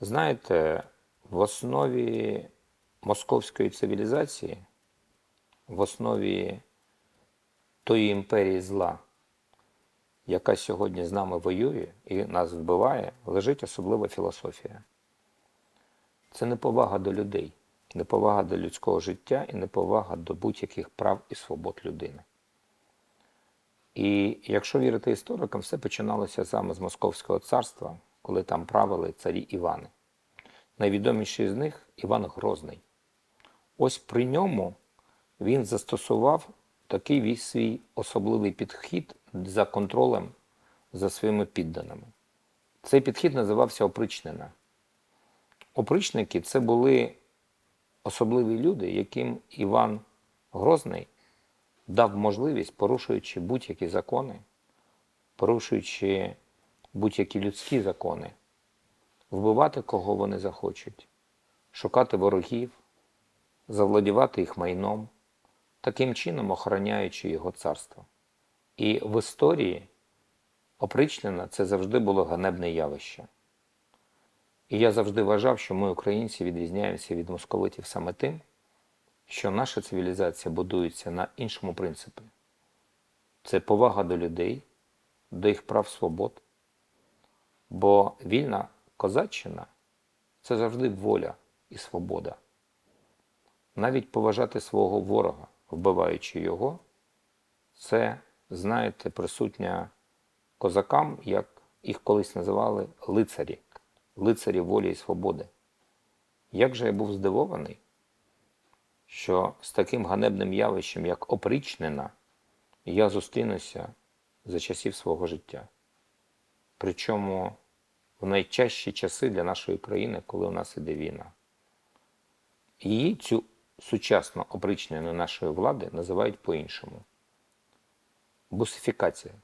Знаєте, в основі московської цивілізації, в основі тої імперії зла, яка сьогодні з нами воює і нас вбиває, лежить особлива філософія. Це неповага до людей, неповага до людського життя і неповага до будь-яких прав і свобод людини. І якщо вірити історикам, все починалося саме з Московського царства, коли там правили царі Івани. Найвідоміший з них Іван Грозний. Ось при ньому він застосував такий свій особливий підхід за контролем за своїми підданими. Цей підхід називався опричнина. Опричники це були особливі люди, яким Іван Грозний дав можливість, порушуючи будь-які закони, порушуючи будь-які людські закони, вбивати кого вони захочуть, шукати ворогів, завладівати їх майном, таким чином охороняючи його царство. І в історії опричнина це завжди було ганебне явище. І я завжди вважав, що ми, українці, відрізняємося від московитів саме тим, що наша цивілізація будується на іншому принципі. Це повага до людей, до їх прав свобод. Бо вільна козаччина це завжди воля і свобода. Навіть поважати свого ворога, вбиваючи його, це, знаєте, присутня козакам, як їх колись називали лицарі, лицарі волі і свободи. Як же я був здивований, що з таким ганебним явищем, як опричнина, я зустрінуся за часів свого життя. Причому в найчастіші часи для нашої країни, коли у нас іде війна. Її цю сучасну опричнену нашої влади називають по-іншому. Бусифікація.